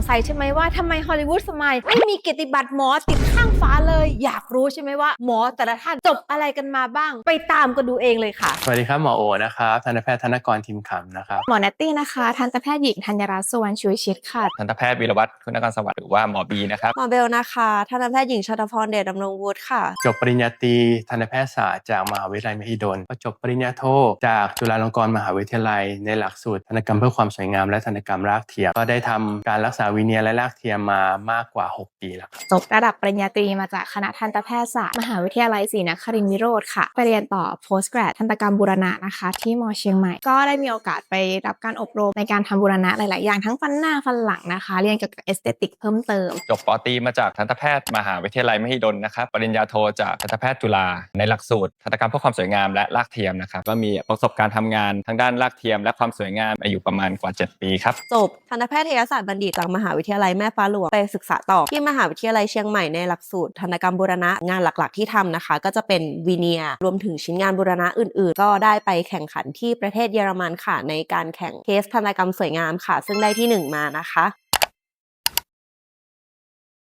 งสัยใช่ไหมว่าทำไมฮอลลีวูดสมัยไม่มีเกียรติบัตรหมอติด ข้างฟ้าเลย อยากรู้ใช่ไหมว่า หมอแต่ละท่านจบอะไรกันมาบ้าง ไปตามกันดูเองเลยค่ะ สวัสดีครับหมอโอนะครับทันตแพทย์ธนกรทิมขำนะครับหมอนัตตี้นะคะ ทันตแพทย์หญิงธัญรัตน์สุวรรณชุยชิตค่ะ ทันตแพทย์วีรวัตรคุณกรสวัสดิ์หรือว่าหมอบีนะครับ หมอเบลนะคะทันตแพทย์หญิงชตพรเดชดำรงวุฒิค่ะ จบปริญญาตรีทันตแพทยศาสตร์จากมหาวิทยาลัยมหิดลก็จบปริญญาโทจากจุฬาลงกรณ์มหาวิทยาลัย ในหลักสูตรธันตกรรมเพื่อความสวยงามและธันตกรรมรากเทียมก็ได้ทำการรักษาวีเนียร์และรากเทียมมามากกว่า 6 ปีแล้วครับจบระดับปริญญาตรีมาจากคณะทันตแพทยศาสตร์ มหาวิทยาลัยศรีนครินทร์วิโรธค่ะ ไปเรียนต่อ post grad ทันตกรรมบูรณะนะคะ ที่มเชียงใหม่ ก็ได้มีโอกาสไปรับการอบรมในการทำบูรณะหลาย ๆ อย่างทั้งฟันหน้าฟันหลังนะคะ เรียนเกี่ยวกับเอสเตติกเพิ่มเติม จบปอตรีมาจากทันตแพทย์มหาวิทยาลัยมหิดลนะครับ ปริญญาโทจากทันตแพทย์จุฬา ในหลักสูตรทันตกรรมเพื่อความสวยงามและรากเทียมนะครับ ก็มีประสบการณ์ทำงานทั้งด้านรากเทียม และความสวยงามอายุประมาณกว่า 7 ปีครับ จบทันตแพทยศาสตร์บัณฑิตจากมหาวิทยาลัยแม่ฟ้าหลวงไปศึกษาต่อที่มหาวิทยาลัยเชียงใหม่ในหลักสูตรธนกรรมบูรณะงานหลักๆ ที่ทำนะคะ ก็จะเป็นวีเนียรวมถึงชิ้นงานบูรณะอื่นๆ ก็ได้ไปแข่งขันที่ประเทศเยอรมันค่ะ ในการแข่งเคสธนกรรมสวยงามค่ะ ซึ่งได้ที่หนึ่งมานะคะ